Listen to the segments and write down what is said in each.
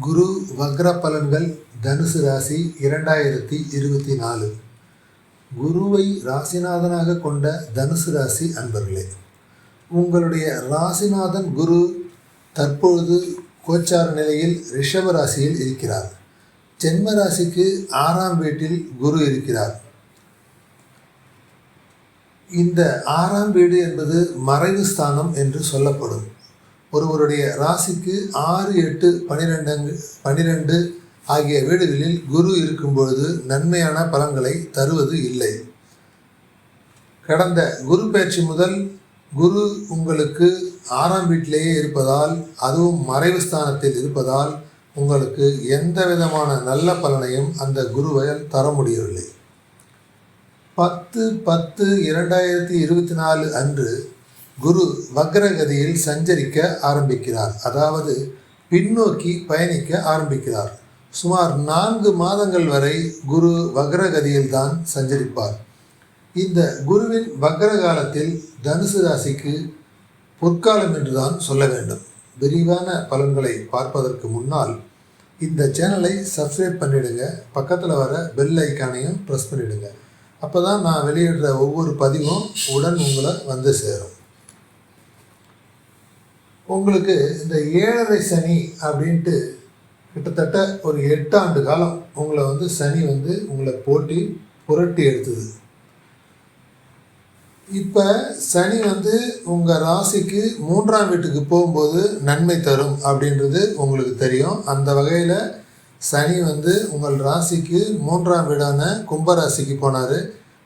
குரு வக்ர பலன்கள் தனுசு ராசி இரண்டாயிரத்தி இருபத்தி நாலு. குருவை ராசிநாதனாக கொண்ட தனுசு ராசி அன்பர்களே உங்களுடைய ராசிநாதன் குரு தற்பொழுது கோச்சார நிலையில் ரிஷப ராசியில் இருக்கிறார். ஜென்ம ராசிக்கு ஆறாம் வீட்டில் குரு இருக்கிறார். இந்த ஆறாம் வீடு என்பது மறைவு ஸ்தானம் என்று சொல்லப்படும். ஒருவருடைய ராசிக்கு ஆறு எட்டு பனிரெண்டு பனிரெண்டு ஆகிய வீடுகளில் குரு இருக்கும்பொழுது நன்மையான பலன்களை தருவது இல்லை. கடந்த குரு பயிற்சி முதல் குரு உங்களுக்கு ஆறாம் வீட்டிலேயே இருப்பதால் அதுவும் மறைவு ஸ்தானத்தில் இருப்பதால் உங்களுக்கு எந்த விதமான நல்ல பலனையும் அந்த குருவையால் தர முடியவில்லை. பத்து பத்து இரண்டாயிரத்தி இருபத்தி நாலு அன்று குரு வக்ரகதியில் சஞ்சரிக்க ஆரம்பிக்கிறார். அதாவது பின்னோக்கி பயணிக்க ஆரம்பிக்கிறார். சுமார் நான்கு மாதங்கள் வரை குரு வக்ரகதியில் தான் சஞ்சரிப்பார். இந்த குருவின் வக்ர காலத்தில் தனுசு ராசிக்கு பொற்காலம் என்றுதான் சொல்ல வேண்டும். விரிவான பலன்களை பார்ப்பதற்கு முன்னால் இந்த சேனலை சப்ஸ்கிரைப் பண்ணிவிடுங்க பக்கத்தில் வர பெல் ஐக்கானையும் ப்ரெஸ் பண்ணிவிடுங்க அப்போ தான் நான் வெளியிடுற ஒவ்வொரு பதிவும் உடன் உங்களை வந்து சேரும். உங்களுக்கு இந்த ஏழரை சனி அப்படின்ட்டு கிட்டத்தட்ட ஒரு எட்டு ஆண்டு காலம் உங்களை வந்து சனி வந்து உங்களை போட்டி புரட்டி எடுத்தது. இப்போ சனி வந்து உங்கள் ராசிக்கு மூன்றாம் வீட்டுக்கு போகும்போது நன்மை தரும் அப்படின்றது உங்களுக்கு தெரியும். அந்த வகையில் சனி வந்து உங்கள் ராசிக்கு மூன்றாம் வீடான கும்பராசிக்கு போனார்.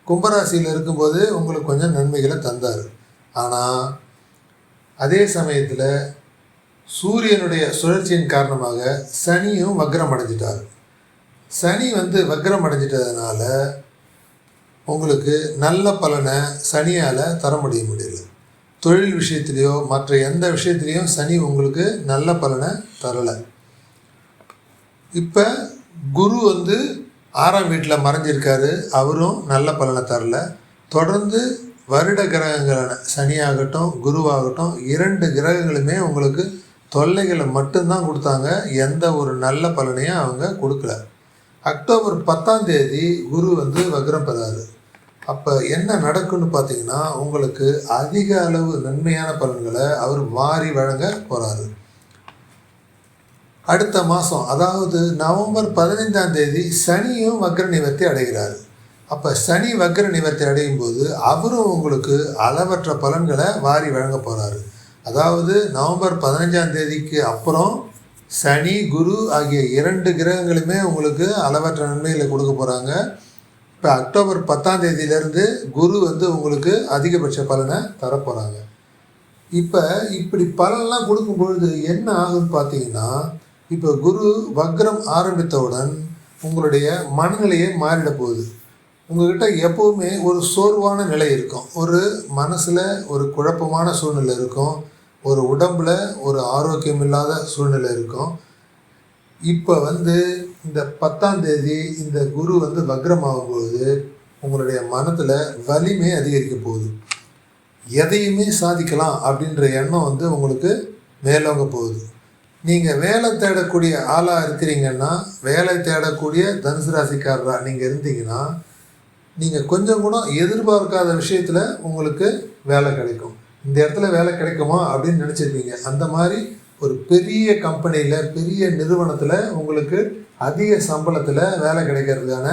கும்பராசியில் இருக்கும்போது உங்களுக்கு கொஞ்சம் நன்மைகளை தந்தார். ஆனால் அதே சமயத்தில் சூரியனுடைய சுழற்சியின் காரணமாக சனியும் வக்ரம் அடைஞ்சிட்டார் சனி வந்து வக்ரம் அடைஞ்சிட்டதுனால உங்களுக்கு நல்ல பலனை சனியால் தர முடிய முடியல. தொழில் விஷயத்துலேயோ மற்ற எந்த விஷயத்துலேயும் சனி உங்களுக்கு நல்ல பலனை தரலை. இப்போ குரு வந்து ஆறாம் வீட்டில் மறைஞ்சிருக்காரு. அவரும் நல்ல பலனை தரல. தொடர்ந்து வருட கிரகங்களான சனியாகட்டும் குருவாகட்டும் இரண்டு கிரகங்களுமே உங்களுக்கு தொல்லைகளை மட்டும்தான் கொடுத்தாங்க. எந்த ஒரு நல்ல பலனையும் அவங்க கொடுக்கல. அக்டோபர் பத்தாம் தேதி குரு வந்து வக்ரம் பெறாரு. அப்போ என்ன நடக்குன்னு பார்த்தீங்கன்னா உங்களுக்கு அதிக அளவு நன்மையான பலன்களை அவர் வாரி வழங்க போகிறாரு அடுத்த மாதம் அதாவது நவம்பர் பதினைந்தாம் தேதி சனியும் வக்ர நிவர்த்தி அடைகிறார். அப்போ சனி வக்கர நிவர்த்தி அடையும் போது அவரும் உங்களுக்கு அளவற்ற பலன்களை வாரி வழங்க போகிறாரு அதாவது நவம்பர் பதினஞ்சாம் தேதிக்கு அப்புறம் சனி குரு ஆகிய இரண்டு கிரகங்களுமே உங்களுக்கு அளவற்ற நன்மைகளை கொடுக்க போகிறாங்க இப்போ அக்டோபர் பத்தாம் தேதியிலேருந்து குரு வந்து உங்களுக்கு அதிகபட்ச பலனை தரப்போகிறாங்க இப்போ இப்படி பலன்லாம் கொடுக்கும் பொழுது என்ன ஆகுன்னு பார்த்தீங்கன்னா இப்போ குரு வக்ரம் ஆரம்பித்தவுடன் உங்களுடைய மனநிலையே மாறிட போகுது. உங்கள்கிட்ட எப்போவுமே ஒரு சோர்வான நிலை இருக்கும். ஒரு மனசில் ஒரு குழப்பமான சூழ்நிலை இருக்கும். ஒரு உடம்பில் ஒரு ஆரோக்கியம் இல்லாத சூழ்நிலை இருக்கும். இப்போ வந்து இந்த பத்தாம் தேதி இந்த குரு வந்து வக்ரமாகும்போது உங்களுடைய மனத்தில் வலிமை அதிகரிக்க போகுது. எதையுமே சாதிக்கலாம் அப்படின்ற எண்ணம் வந்து உங்களுக்கு மேலோங்க போகுது. நீங்கள் வேலை தேடக்கூடிய ஆளாக இருக்கிறீங்கன்னா வேலை தேடக்கூடிய தனுசு ராசிக்காரராக நீங்கள் இருந்தீங்கன்னா நீங்கள் கொஞ்சம் கூட எதிர்பார்க்காத விஷயத்தில் உங்களுக்கு வேலை கிடைக்கும். இந்த இடத்துல வேலை கிடைக்குமா அப்படின்னு நினச்சிருப்பீங்க. அந்த மாதிரி ஒரு பெரிய கம்பெனியில் பெரிய நிறுவனத்தில் உங்களுக்கு அதிக சம்பளத்தில் வேலை கிடைக்கிறதுக்கான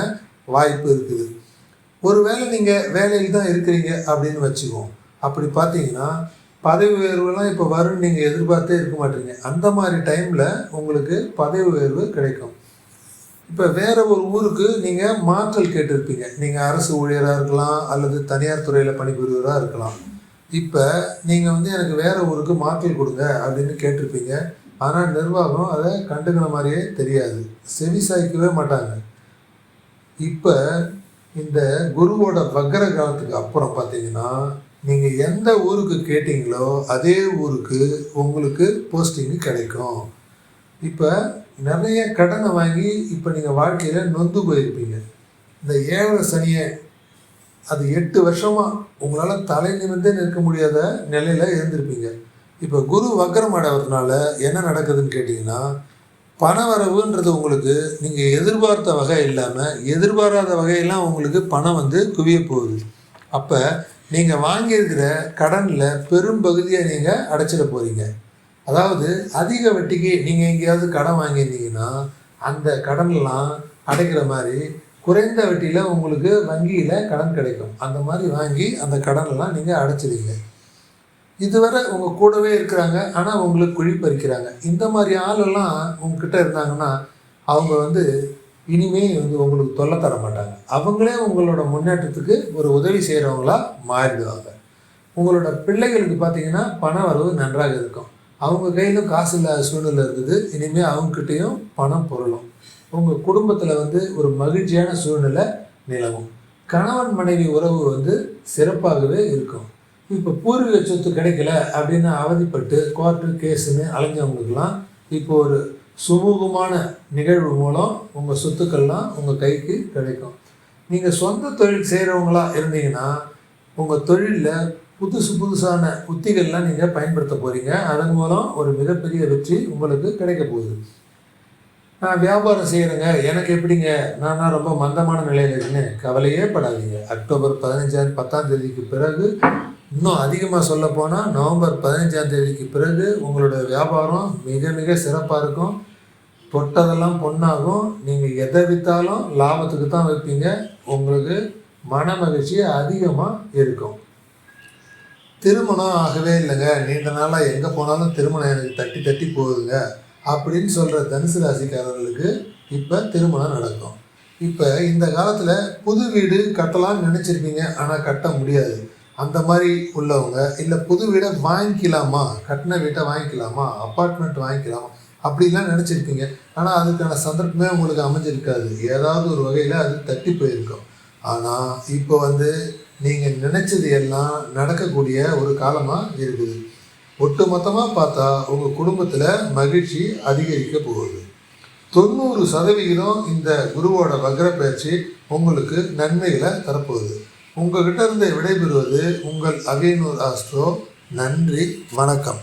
வாய்ப்பு இருக்குது. ஒரு வேளை நீங்கள் வேலையில் தான் இருக்கிறீங்க அப்படின்னு வச்சுக்குவோம் அப்படி பார்த்தீங்கன்னா பதவி உயர்வுலாம் இப்போ வரும்னு நீங்கள் எதிர்பார்த்தே இருக்க மாட்டீங்க. அந்த மாதிரி டைமில் உங்களுக்கு பதவி உயர்வு கிடைக்கும். இப்போ வேறு ஒரு ஊருக்கு நீங்கள் மாற்றல் கேட்டிருப்பீங்க. நீங்கள் அரசு ஊழியராக இருக்கலாம் அல்லது தனியார் துறையில் பணிபுரிவராக இருக்கலாம். இப்போ நீங்கள் வந்து எனக்கு வேறு ஊருக்கு மாற்றல் கொடுங்க அப்படின்னு கேட்டிருப்பீங்க. ஆனால் நிர்வாகம் அதை கண்டுக்கிற மாதிரியே தெரியாது. செவி சாய்க்கவே மாட்டாங்க. இப்போ இந்த குருவோட வக்கர காலத்துக்கு அப்புறம் பார்த்தீங்கன்னா நீங்கள் எந்த ஊருக்கு கேட்டிங்களோ அதே ஊருக்கு உங்களுக்கு போஸ்டிங்கு கிடைக்கும். இப்போ நிறைய கடனை வாங்கி இப்போ நீங்கள் வாழ்க்கையில் நொந்து போயிருப்பீங்க. இந்த ஏழரை சனியை அது எட்டு வருஷமாக உங்களால் தலை நிமிர்ந்தே நிற்க முடியாத நிலையில் இருந்திருப்பீங்க. இப்போ குரு வக்கரம் அடைவதுனால என்ன நடக்குதுன்னு கேட்டிங்கன்னா பணவரவுன்றது உங்களுக்கு நீங்கள் எதிர்பார்த்த வகை இல்லாமல் எதிர்பாராத வகையெல்லாம் உங்களுக்கு பணம் வந்து குவிய போகுது. அப்போ நீங்கள் வாங்கியிருக்கிற கடனில் பெரும் பகுதியை நீங்கள் அடைச்சிட போகிறீங்க அதாவது அதிக வட்டிக்கு நீங்கள் எங்கேயாவது கடன் வாங்கியிருந்தீங்கன்னா அந்த கடன்லாம் அடைக்கிற மாதிரி குறைந்த வட்டியில் உங்களுக்கு வங்கியில் கடன் கிடைக்கும். அந்த மாதிரி வாங்கி அந்த கடனெல்லாம் நீங்கள் அடைச்சிடுங்க இதுவரை உங்கள் கூடவே இருக்கிறாங்க ஆனால் உங்களுக்கு குழி பறிக்கிறாங்க இந்த மாதிரி ஆளெல்லாம் உங்ககிட்ட இருந்தாங்கன்னா அவங்க வந்து இனிமே வந்து உங்களுக்கு தொல்லை தர மாட்டாங்க. அவங்களே உங்களோட முன்னேற்றத்துக்கு ஒரு உதவி செய்கிறவங்களாக மாறிடுவாங்க. உங்களோட பிள்ளைகளுக்கு பார்த்தீங்கன்னா பண வரவு நன்றாக இருக்கும். அவங்க கையிலும் காசு இல்லாத சூழ்நிலை இருக்குது. இனிமேல் அவங்கக்கிட்டேயும் பணம் பொருளும். உங்கள் குடும்பத்தில் வந்து ஒரு மகிழ்ச்சியான சூழ்நிலை நிலவும். கணவன் மனைவி உறவு வந்து சிறப்பாகவே இருக்கும். இப்போ பூர்வீக சொத்து கிடைக்கல அப்படின்னு அவதிப்பட்டு கோர்ட்டு கேஸுன்னு அலைஞ்சவங்களுக்கெல்லாம் இப்போ ஒரு சுமூகமான நிகழ்வு மூலம் உங்கள் சொத்துக்கள்லாம் உங்கள் கைக்கு கிடைக்கும். நீங்கள் சொந்த தொழில் செய்கிறவங்களா இருந்தீங்கன்னா உங்கள் தொழிலில் புதுசு புதுசான உத்திகள்லாம் நீங்கள் பயன்படுத்த போகிறீங்க அதன் மூலம் ஒரு மிகப்பெரிய வெற்றி உங்களுக்கு கிடைக்க போகுது. நான் வியாபாரம் செய்கிறேங்க எனக்கு எப்படிங்க? நான் ரொம்ப மந்தமான நிலையில் இருக்கேன். கவலையே படாதீங்க. அக்டோபர் பதினஞ்சாம் பத்தாம் தேதிக்கு பிறகு இன்னும் அதிகமாக சொல்ல போனால் நவம்பர் பதினஞ்சாம் தேதிக்கு பிறகு உங்களோட வியாபாரம் மிக மிக சிறப்பாக இருக்கும். தொட்டதெல்லாம் பொண்ணாகும் நீங்கள் எதை விற்றாலும் லாபத்துக்கு தான் வைப்பீங்க உங்களுக்கு மன மகிழ்ச்சி அதிகமாக இருக்கும். திருமணம் ஆகவே இல்லைங்க. நீண்ட நாளாக எங்கே போனாலும் திருமணம் எனக்கு தட்டி தட்டி போகுதுங்க. அப்படின்னு சொல்கிற தனுசு ராசிக்காரர்களுக்கு இப்போ திருமணம் நடக்கும். இப்போ இந்த காலத்தில் புது வீடு கட்டலாம்னு நினச்சிருப்பீங்க. ஆனால் கட்ட முடியாது. அந்த மாதிரி உள்ளவங்க இல்லை புது வீடை வாங்கிக்கலாமா? கட்டின வீட்டை வாங்கிக்கலாமா? அப்பார்ட்மெண்ட் வாங்கிக்கலாமா? அப்படிலாம் நினச்சிருப்பீங்க. ஆனால் அதுக்கான சந்தர்ப்பமே உங்களுக்கு அமைஞ்சிருக்காது. ஏதாவது ஒரு வகையில் அது தட்டி போயிருக்கும். ஆனால் இப்போ வந்து நீங்கள் நினச்சது எல்லாம் நடக்கக்கூடிய ஒரு காலமாக இருக்குது. ஒட்டு மொத்தமாக பார்த்தா உங்கள் குடும்பத்தில் மகிழ்ச்சி அதிகரிக்க போகுது. தொண்ணூறு சதவிகிதம் இந்த குருவோட வக்ர பயிற்சி உங்களுக்கு நன்மைகளை தரப்போகுது. உங்ககிட்ட இருந்து விடைபெறுவது உங்கள் அகைனூர் ஆஸ்ட்ரோ. நன்றி வணக்கம்.